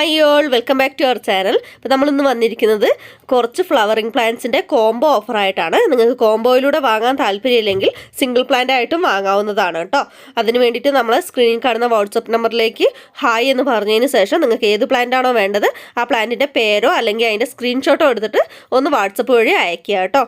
All welcome back to our channel അപ്പോൾ നമ്മളിന്ന് വന്നിരിക്കുന്നത് കുറച്ച് ഫ്ലവറിംഗ് പ്ലാന്റ്സിന്റെ കോംബോ ഓഫറായിട്ടാണ് നിങ്ങൾക്ക് കോംബോയിലൂടെ വാങ്ങാൻ താല്പര്യമില്ലെങ്കിൽ സിംഗിൾ പ്ലാന്റ് ആയിട്ടും വാങ്ങാവുന്നതാണ് കേട്ടോ. അതിന് വേണ്ടിയിട്ട് നമ്മൾ സ്ക്രീനിൽ കാണുന്ന വാട്സപ്പ് നമ്പറിലേക്ക് ഹായ് എന്ന് പറഞ്ഞതിന് ശേഷം നിങ്ങൾക്ക് ഏത് പ്ലാന്റ് ആണോ വേണ്ടത് ആ പ്ലാന്റിന്റെ പേരോ അല്ലെങ്കിൽ അതിന്റെ സ്ക്രീൻഷോട്ടോ എടുത്തിട്ട് ഒന്ന് വാട്സപ്പ് വഴി അയക്കുക കേട്ടോ.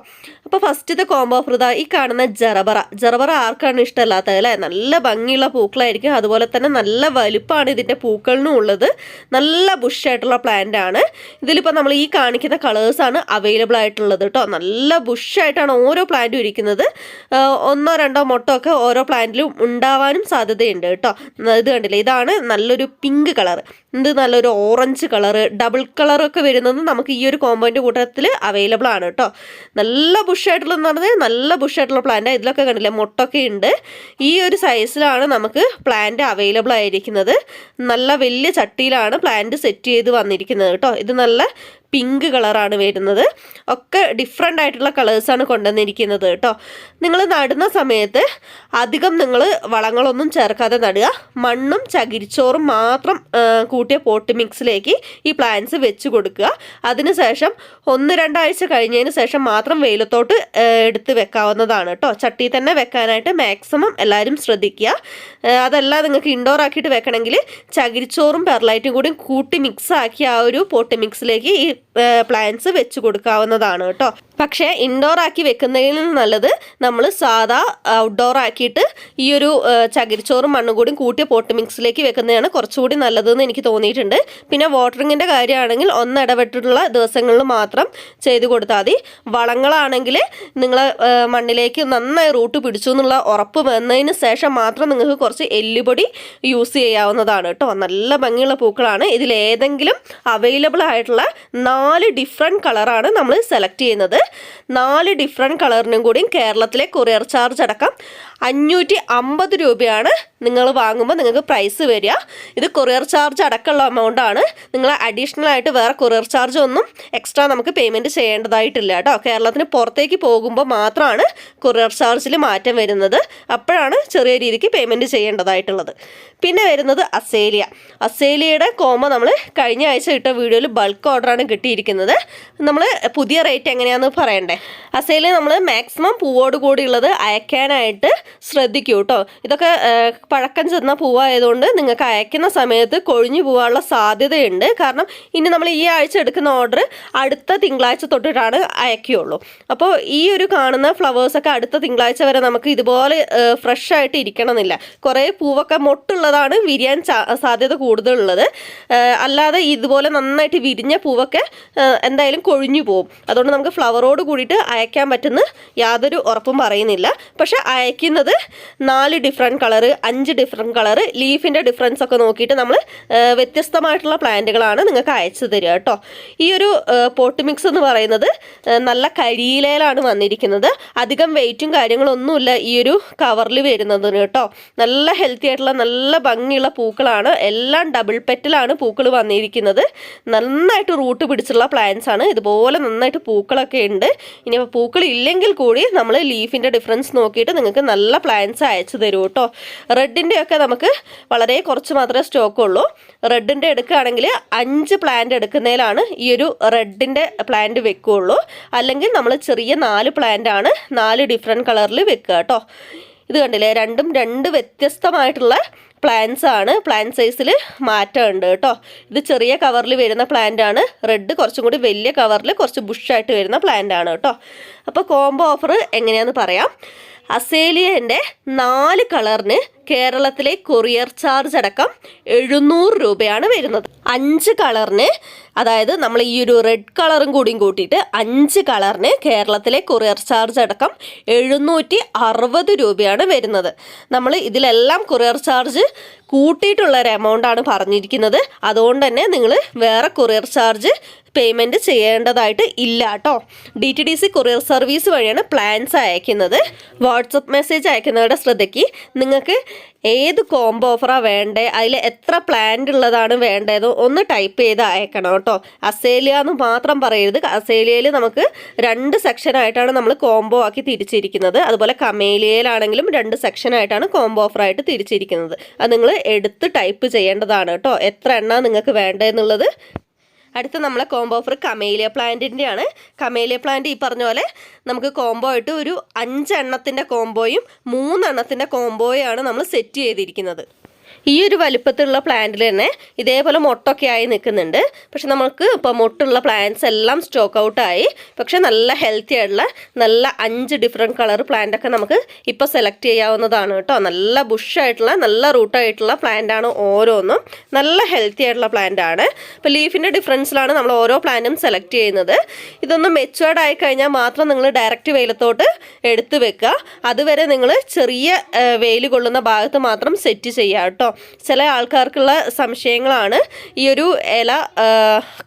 അപ്പോൾ ഫസ്റ്റത്തെ കോംബോ ഓഫർ ഇതാ ഈ കാണുന്ന ജറബറ ജറബറ ആർക്കാണ് ഇഷ്ടമല്ലാത്തത് അല്ലേ? നല്ല ഭംഗിയുള്ള പൂക്കളായിരിക്കും. അതുപോലെ തന്നെ നല്ല വലുപ്പമാണ് ഇതിന്റെ പൂക്കളിനും ഉള്ളത്. നല്ല ബുഷായിട്ടുള്ള പ്ലാന്റ് ആണ്. ഇതിലിപ്പോൾ നമ്മൾ ഈ കാണിക്കുന്ന കളേഴ്സാണ് അവൈലബിൾ ആയിട്ടുള്ളത് കേട്ടോ നല്ല ബുഷ് ആയിട്ടാണ് ഓരോ പ്ലാന്റും ഇരിക്കുന്നത്. ഒന്നോ രണ്ടോ മൊട്ടോ ഒക്കെ ഓരോ പ്ലാന്റിലും ഉണ്ടാവാനും സാധ്യതയുണ്ട് കേട്ടോ ഇത് കണ്ടില്ലേ? ഇതാണ് നല്ലൊരു പിങ്ക് കളർ ഇത് നല്ലൊരു ഓറഞ്ച് കളർ ഡബിൾ കളറൊക്കെ വരുന്നത് നമുക്ക് ഈ ഒരു കോമ്പൗണ്ട് കൂട്ടത്തിൽ അവൈലബിൾ ആണ് കേട്ടോ നല്ല ബുഷായിട്ടുള്ളതെന്ന് പറഞ്ഞാൽ നല്ല ബുഷ് ആയിട്ടുള്ള പ്ലാന്റ് ഇതിലൊക്കെ കണ്ടില്ലേ? മൊട്ടൊക്കെ ഉണ്ട്. ഈ ഒരു സൈസിലാണ് നമുക്ക് പ്ലാന്റ് അവൈലബിൾ ആയിരിക്കുന്നത്. നല്ല വലിയ ചട്ടിയിലാണ് പ്ലാന്റ് സെറ്റ് ചെയ്ത് വന്നിരിക്കുന്നത് കേട്ടോ. ഇത് നല്ല പിങ്ക് കളറാണ് വരുന്നത്. ഒക്കെ ഡിഫറെന്റ് ആയിട്ടുള്ള കളേഴ്സാണ് കൊണ്ടുവന്നിരിക്കുന്നത് കേട്ടോ. നിങ്ങൾ നടുന്ന സമയത്ത് അധികം നിങ്ങൾ വളങ്ങളൊന്നും ചേർക്കാതെ നടുക. മണ്ണും ചകിരിച്ചോറും മാത്രം കൂട്ടിയ പോട്ട് മിക്സിലേക്ക് ഈ പ്ലാന്റ്സ് വെച്ച് കൊടുക്കുക. അതിനുശേഷം ഒന്ന് രണ്ടാഴ്ച കഴിഞ്ഞതിന് ശേഷം മാത്രം വെയിലത്തോട്ട് എടുത്ത് വെക്കാവുന്നതാണ് കേട്ടോ. ചട്ടി തന്നെ വെക്കാനായിട്ട് മാക്സിമം എല്ലാവരും ശ്രദ്ധിക്കുക. അതല്ല നിങ്ങൾക്ക് ഇൻഡോർ ആക്കിയിട്ട് വെക്കണമെങ്കിൽ ചകിരിച്ചോറും പെർലൈറ്റും കൂടി കൂട്ടി മിക്സ് ആക്കി ആ ഒരു പോട്ട് മിക്സിലേക്ക് ഈ പ്ലാന്റ്സ് വെച്ച് കൊടുക്കാവുന്നതാണ് കേട്ടോ. പക്ഷേ ഇൻഡോർ ആക്കി വെക്കുന്നതിലും നല്ലത് നമ്മൾ സാധാ ഔട്ട്ഡോർ ആക്കിയിട്ട് ഈ ഒരു ചകിരിച്ചോറും മണ്ണും കൂടി കൂട്ടിയ പോട്ട് മിക്സിലേക്ക് വെക്കുന്നതാണ് കുറച്ചുകൂടി നല്ലതെന്ന് എനിക്ക് തോന്നിയിട്ടുണ്ട്. പിന്നെ വാട്ടറിങ്ങിന്റെ കാര്യമാണെങ്കിൽ ഒന്നിടപെട്ടിട്ടുള്ള ദിവസങ്ങളിൽ മാത്രം ചെയ്ത് കൊടുത്താൽ മതി. വളങ്ങളാണെങ്കിൽ നിങ്ങൾ മണ്ണിലേക്ക് നന്നായി റൂട്ട് പിടിച്ചു എന്നുള്ള ഉറപ്പ് വന്നതിന് ശേഷം മാത്രം നിങ്ങൾക്ക് കുറച്ച് എല്ലുപൊടി യൂസ് ചെയ്യാവുന്നതാണ് കേട്ടോ. നല്ല ഭംഗിയുള്ള പൂക്കളാണ്. ഇതിലേതെങ്കിലും അവൈലബിൾ ആയിട്ടുള്ള നാല് ഡിഫറെന്റ് കളറാണ് നമ്മൾ സെലക്ട് ചെയ്യുന്നത്. നാല് ഡിഫറെന്റ് കളറിനും കൂടിയും കേരളത്തിലെ കൊറിയർ ചാർജ് അടക്കം. അഞ്ഞൂറ്റി അമ്പത് രൂപയാണ് നിങ്ങൾ വാങ്ങുമ്പോൾ നിങ്ങൾക്ക് പ്രൈസ് വരിക. ഇത് കൊറിയർ ചാർജ് അടക്കമുള്ള എമൗണ്ട് ആണ്. നിങ്ങൾ അഡീഷണൽ ആയിട്ട് വേറെ കൊറിയർ ചാർജ് ഒന്നും എക്സ്ട്രാ നമുക്ക് പേയ്മെന്റ് ചെയ്യേണ്ടതായിട്ടില്ല കേട്ടോ. കേരളത്തിന് പുറത്തേക്ക് പോകുമ്പോൾ മാത്രമാണ് കൊറിയർ ചാർജിൽ മാറ്റം വരുന്നത്. അപ്പോഴാണ് ചെറിയ രീതിക്ക് പേയ്മെന്റ് ചെയ്യേണ്ടതായിട്ടുള്ളത്. പിന്നെ വരുന്നത് അസേലിയ. അസേലിയയുടെ കോമ നമ്മൾ കഴിഞ്ഞ ആഴ്ച ഇട്ട വീഡിയോയിൽ ബൾക്ക് ഓർഡറാണ് കിട്ടിയിരിക്കുന്നത്. നമ്മൾ പുതിയ റേറ്റ് എങ്ങനെയാണെന്ന് പറയണ്ടേ? അസേലിയ നമ്മൾ മാക്സിമം പൂവോട് കൂടിയുള്ളത് അയക്കാനായിട്ട് ശ്രദ്ധിക്കൂ കേട്ടോ ഇതൊക്കെ പഴക്കം ചെന്ന പൂവായതുകൊണ്ട് നിങ്ങൾക്ക് അയക്കുന്ന സമയത്ത് കൊഴിഞ്ഞു പോകാനുള്ള സാധ്യതയുണ്ട്. കാരണം ഇനി നമ്മൾ ഈ ആഴ്ച എടുക്കുന്ന ഓർഡർ അടുത്ത തിങ്കളാഴ്ച തൊട്ടിട്ടാണ് അയക്കുകയുള്ളൂ. അപ്പോൾ ഈ ഒരു കാണുന്ന ഫ്ലവേഴ്സൊക്കെ അടുത്ത തിങ്കളാഴ്ച വരെ നമുക്ക് ഇതുപോലെ ഫ്രഷ് ആയിട്ട് ഇരിക്കണമെന്നില്ല. കുറേ പൂവൊക്കെ മൊട്ടുള്ളതാണ് വിരിയാൻ സാധ്യത കൂടുതലുള്ളത്. അല്ലാതെ ഇതുപോലെ നന്നായിട്ട് വിരിഞ്ഞ പൂവൊക്കെ എന്തായാലും കൊഴിഞ്ഞു പോകും അതുകൊണ്ട് നമുക്ക് ഫ്ലവറോട് കൂടിയിട്ട് അയക്കാൻ പറ്റുന്ന യാതൊരു ഉറപ്പും പറയുന്നില്ല. പക്ഷെ അയക്കുന്നത് നാല് ഡിഫറെന്റ് കളറ് അഞ്ച് ഡിഫറെന്റ് കളറ് ലീഫിന്റെ ഡിഫറൻസ് ഒക്കെ നോക്കിയിട്ട് നമ്മൾ വ്യത്യസ്തമായിട്ടുള്ള പ്ലാന്റുകളാണ് നിങ്ങൾക്ക് അയച്ചു തരിക കേട്ടോ. ഈ ഒരു പോട്ട് മിക്സ് എന്ന് പറയുന്നത് നല്ല കരിയിലയിലാണ് വന്നിരിക്കുന്നത്. അധികം വെയിറ്റും കാര്യങ്ങളൊന്നുമില്ല ഈ ഒരു കവറിൽ വരുന്നതിന് കേട്ടോ. നല്ല ഹെൽത്തി ആയിട്ടുള്ള നല്ല ഭംഗിയുള്ള പൂക്കളാണ്. എല്ലാം ഡബിൾ പെറ്റിലാണ് പൂക്കൾ വന്നിരിക്കുന്നത്. നന്നായിട്ട് റൂട്ട് പിടിച്ചുള്ള പ്ലാന്റ്സ് ആണ്. ഇതുപോലെ നന്നായിട്ട് പൂക്കളൊക്കെ ഉണ്ട്. ഇനി പൂക്കൾ ഇല്ലെങ്കിൽ കൂടി നമ്മൾ ലീഫിന്റെ ഡിഫറൻസ് നോക്കിയിട്ട് നിങ്ങൾക്ക് നല്ല പ്ലാന്റ്സ് അയച്ചു തരൂ കേട്ടോ റെഡിന്റെ ഒക്കെ നമുക്ക് വളരെ കുറച്ച് മാത്രമേ സ്റ്റോക്ക് ഉള്ളൂ. റെഡിന്റെ എടുക്കുകയാണെങ്കിൽ അഞ്ച് പ്ലാന്റ് എടുക്കുന്നതിലാണ് ഈ ഒരു റെഡിന്റെ പ്ലാന്റ് വെക്കുകയുള്ളൂ. അല്ലെങ്കിൽ നമ്മൾ ചെറിയ നാല് പ്ലാന്റ് ആണ് നാല് ഡിഫറെന്റ് കളറിൽ വെക്കുക കേട്ടോ ഇത് കണ്ടില്ലേ? രണ്ടും രണ്ട് വ്യത്യസ്തമായിട്ടുള്ള പ്ലാന്റ്സ് ആണ്. പ്ലാന്റ് സൈസിൽ മാറ്റമുണ്ട് കേട്ടോ. ഇത് ചെറിയ കവറിൽ വരുന്ന പ്ലാന്റ് ആണ്. റെഡ് കുറച്ചും കൂടി വലിയ കവറിൽ കുറച്ച് ബുഷായിട്ട് വരുന്ന പ്ലാന്റ് ആണ് കേട്ടോ. അപ്പോൾ കോംബോ ഓഫർ എങ്ങനെയാണെന്ന് പറയാം. അസേലിയന്റെ നാല് കളറിന് കേരളത്തിലെ കൊറിയർ ചാർജ് അടക്കം എഴുന്നൂറ് രൂപയാണ് വരുന്നത്. അഞ്ച് കളറിന് അതായത് നമ്മൾ ഈ ഒരു റെഡ് കളറും കൂടിയും കൂട്ടിയിട്ട് അഞ്ച് കളറിന് കേരളത്തിലെ കൊറിയർ ചാർജ് അടക്കം എഴുന്നൂറ്റി അറുപത് രൂപയാണ് വരുന്നത്. നമ്മൾ ഇതിലെല്ലാം കൊറിയർ ചാർജ് കൂട്ടിയിട്ടുള്ള ഒരു എമൗണ്ടാണ് പറഞ്ഞിരിക്കുന്നത്. അതുകൊണ്ട് തന്നെ നിങ്ങൾ വേറെ കൊറിയർ ചാർജ് പേയ്മെന്റ് ചെയ്യേണ്ടതായിട്ട് ഇല്ല കേട്ടോ. D T D C courier service വഴിയാണ് പ്ലാൻസ് അയക്കുന്നത്. വാട്സപ്പ് മെസ്സേജ് അയക്കുന്നവരുടെ ശ്രദ്ധയ്ക്ക് നിങ്ങൾക്ക് ഏത് കോംബോ ഓഫറാണ് വേണ്ടത് അതിൽ എത്ര പ്ലാന്റ് ഉള്ളതാണ് വേണ്ടത് ഒന്ന് ടൈപ്പ് ചെയ്ത് അയക്കണം കേട്ടോ. അസേലിയ എന്ന് മാത്രം പറയരുത്. അസേലിയയിൽ നമുക്ക് രണ്ട് സെക്ഷനായിട്ടാണ് നമ്മൾ കോംബോ ആക്കി തിരിച്ചിരിക്കുന്നത്. അതുപോലെ കമേലിയയിലാണെങ്കിലും രണ്ട് സെക്ഷനായിട്ടാണ് കോംബോ ഓഫറായിട്ട് തിരിച്ചിരിക്കുന്നത്. അത് നിങ്ങൾ എടുത്ത് ടൈപ്പ് ചെയ്യേണ്ടതാണ് കേട്ടോ. എത്ര എണ്ണ നിങ്ങൾക്ക് വേണ്ടതെന്നുള്ളത് അടുത്ത നമ്മളെ കോംബോ ഓഫർ കമേലിയ പ്ലാന്റിന്റെ ആണ്. കമേലിയ പ്ലാന്റ് ഈ പറഞ്ഞ പോലെ നമുക്ക് കോംബോ ആയിട്ട് ഒരു അഞ്ചെണ്ണത്തിന്റെ കോംബോയും മൂന്നെണ്ണത്തിന്റെ ആണ് നമ്മൾ സെറ്റ് ചെയ്തിരിക്കുന്നത്. ഈ ഒരു വലിപ്പത്തിലുള്ള പ്ലാന്റിൽ തന്നെ ഇതേപോലെ മൊട്ടൊക്കെ ആയി നിൽക്കുന്നുണ്ട്. പക്ഷെ നമുക്ക് ഇപ്പോൾ മൊട്ടുള്ള പ്ലാന്റ്സ് എല്ലാം സ്റ്റോക്ക് ഔട്ടായി പക്ഷെ നല്ല ഹെൽത്തി ആയിട്ടുള്ള നല്ല അഞ്ച് ഡിഫറെന്റ് കളർ പ്ലാന്റ് ഒക്കെ നമുക്ക് ഇപ്പോൾ സെലക്ട് ചെയ്യാവുന്നതാണ് കേട്ടോ. നല്ല ബുഷായിട്ടുള്ള നല്ല റൂട്ടായിട്ടുള്ള ആണ് ഓരോന്നും. നല്ല ഹെൽത്തി ആയിട്ടുള്ള പ്ലാന്റ് ആണ്. ഇപ്പോൾ ലീഫിന്റെ ഡിഫറൻസിലാണ് നമ്മൾ ഓരോ പ്ലാന്റും സെലക്ട് ചെയ്യുന്നത്. ഇതൊന്ന് മെച്ചുവേർഡ് ആയി കഴിഞ്ഞാൽ മാത്രം നിങ്ങൾ ഡയറക്റ്റ് വെയിലത്തോട്ട് എടുത്തു വെക്കുക. അതുവരെ നിങ്ങൾ ചെറിയ വെയിൽ കൊള്ളുന്ന ഭാഗത്ത് മാത്രം സെറ്റ് ചെയ്യുക കേട്ടോ. ചില ആൾക്കാർക്കുള്ള സംശയങ്ങളാണ്. ഈ ഒരു ഇല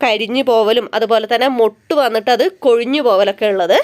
കരിഞ്ഞു പോവലും അതുപോലെ തന്നെ മൊട്ട് വന്നിട്ട് അത് കൊഴിഞ്ഞു പോവലൊക്കെ ഉള്ളത്.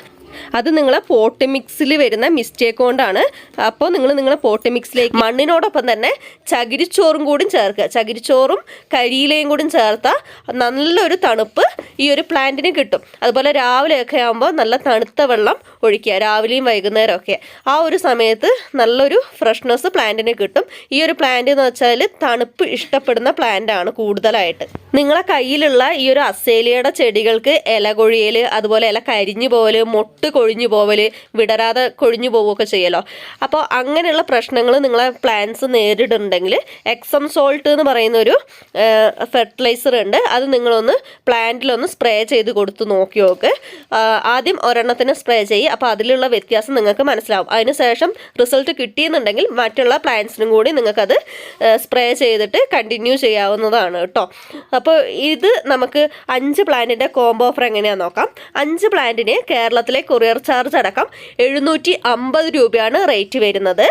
അത് നിങ്ങളെ പോട്ട് മിക്സിൽ വരുന്ന മിസ്റ്റേക്ക് കൊണ്ടാണ്. അപ്പോൾ നിങ്ങൾ നിങ്ങളെ പോട്ട് മിക്സിലേക്ക് മണ്ണിനോടൊപ്പം തന്നെ ചകിരിച്ചോറും കൂടി ചേർക്കുക. ചകിരിച്ചോറും കരിയിലയും കൂടി ചേർത്താൽ നല്ലൊരു തണുപ്പ് ഈ ഒരു പ്ലാന്റിന് കിട്ടും. അതുപോലെ രാവിലെയൊക്കെ ആകുമ്പോൾ നല്ല തണുത്ത വെള്ളം ഒഴിക്കുക. രാവിലെയും വൈകുന്നേരം ഒക്കെ ആ ഒരു സമയത്ത് നല്ലൊരു ഫ്രഷ്നെസ് പ്ലാന്റിന് കിട്ടും. ഈ ഒരു പ്ലാന്റ് എന്ന് വെച്ചാൽ തണുപ്പ് ഇഷ്ടപ്പെടുന്ന പ്ലാന്റ് ആണ് കൂടുതലായിട്ട്. നിങ്ങളെ കയ്യിലുള്ള ഈ ഒരു അസേലിയയുടെ ചെടികൾക്ക് ഇല കൊഴിയൽ അതുപോലെ ഇല കരിഞ്ഞു പോവൽ മൊട്ട് കൊഴിഞ്ഞു പോവൽ വിടരാതെ കൊഴിഞ്ഞു പോവുകയൊക്കെ ചെയ്യലോ? അപ്പോൾ അങ്ങനെയുള്ള പ്രശ്നങ്ങൾ നിങ്ങളെ പ്ലാന്റ്സ് നേരിടുന്നുണ്ടെങ്കിൽ എക്സം സോൾട്ട് എന്ന് പറയുന്ന ഒരു ഫെർട്ടിലൈസർ ഉണ്ട്. അത് നിങ്ങളൊന്ന് പ്ലാന്റിലൊന്ന് സ്പ്രേ ചെയ്ത് കൊടുത്ത് നോക്കി നോക്ക് ആദ്യം ഒരെണ്ണത്തിന് സ്പ്രേ ചെയ്യും. അപ്പോൾ അതിലുള്ള വ്യത്യാസം നിങ്ങൾക്ക് മനസ്സിലാവും. അതിനുശേഷം റിസൾട്ട് കിട്ടിയെന്നുണ്ടെങ്കിൽ മറ്റുള്ള പ്ലാന്റ്സിനും കൂടി നിങ്ങൾക്കത് സ്പ്രേ ചെയ്തിട്ട് കണ്ടിന്യൂ ചെയ്യാവുന്നതാണ് കേട്ടോ. അപ്പോൾ ഇത് നമുക്ക് അഞ്ച് പ്ലാന്റിന്റെ കോംബോ ഓഫർ എങ്ങനെയാണെന്ന് നോക്കാം. അഞ്ച് പ്ലാന്റിന് കേരളത്തിലെ കൊറിയർ ചാർജ് അടക്കം എഴുന്നൂറ്റി അമ്പത് രൂപയാണ് റേറ്റ് വരുന്നത്.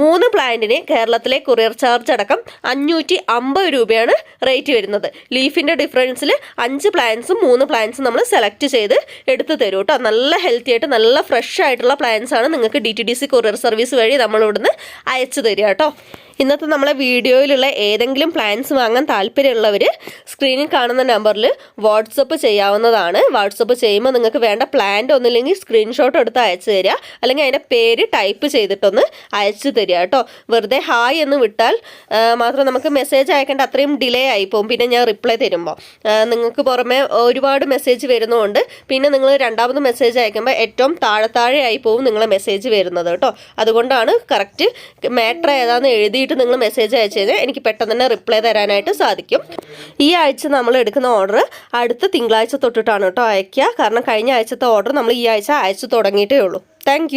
മൂന്ന് പ്ലാന്റിന് കേരളത്തിലെ കൊറിയർ ചാർജ് അടക്കം അഞ്ഞൂറ്റി അമ്പത് രൂപയാണ് റേറ്റ് വരുന്നത്. ലീഫിന്റെ ഡിഫറൻസിൽ അഞ്ച് പ്ലാന്റ്സും മൂന്ന് പ്ലാന്റ്സും നമ്മൾ സെലക്ട് ചെയ്ത് എടുത്ത് തരും കേട്ടോ. നല്ല ഹെൽത്തി ആയിട്ട് നല്ല ഫ്രഷ് ആയിട്ടുള്ള പ്ലാന്റ്സ് ആണ് നിങ്ങൾക്ക് D T D C courier service വഴി നമ്മളിവിടുന്ന് അയച്ചു തരിക കേട്ടോ. ഇന്നത്തെ നമ്മളെ വീഡിയോയിലുള്ള ഏതെങ്കിലും പ്ലാൻസ് വാങ്ങാൻ താല്പര്യമുള്ളവർ സ്ക്രീനിൽ കാണുന്ന നമ്പറിൽ വാട്സപ്പ് ചെയ്യാവുന്നതാണ്. വാട്സപ്പ് ചെയ്യുമ്പോൾ നിങ്ങൾക്ക് വേണ്ട പ്ലാന്റ് ഒന്നില്ലെങ്കിൽ സ്ക്രീൻഷോട്ട് എടുത്ത് അയച്ചു തരിക. അല്ലെങ്കിൽ അതിന്റെ പേര് ടൈപ്പ് ചെയ്തിട്ടൊന്ന് അയച്ചു തരിക കേട്ടോ. വെറുതെ ഹായ് എന്ന് വിട്ടാൽ മാത്രം നമുക്ക് മെസ്സേജ് അയക്കേണ്ട അത്രയും ഡിലേ ആയി പോകും. പിന്നെ ഞാൻ റിപ്ലൈ തരുമ്പോൾ നിങ്ങൾക്ക് പുറമെ ഒരുപാട് മെസ്സേജ് വരുന്നതുകൊണ്ട് പിന്നെ നിങ്ങൾ രണ്ടാമത് മെസ്സേജ് അയക്കുമ്പോൾ ഏറ്റവും താഴെ താഴെ ആയി പോകും നിങ്ങളെ മെസ്സേജ് വരുന്നത് കേട്ടോ. അതുകൊണ്ടാണ് കറക്റ്റ് മാറ്റർ ഏതാണെന്ന് എഴുതിയിട്ട് നിങ്ങൾ മെസ്സേജ് അയച്ചു കഴിഞ്ഞാൽ എനിക്ക് പെട്ടെന്ന് തന്നെ റിപ്ലൈ തരാനായിട്ട് സാധിക്കും. ഈ ആഴ്ച നമ്മൾ എടുക്കുന്ന ഓർഡർ അടുത്ത തിങ്കളാഴ്ച തൊട്ടിട്ടാണ് കേട്ടോ അയക്കുക കാരണം കഴിഞ്ഞ ആഴ്ചത്തെ ഓർഡർ നമ്മൾ ഈ ആഴ്ച അയച്ചു തുടങ്ങിയിട്ടേ ഉള്ളൂ. താങ്ക്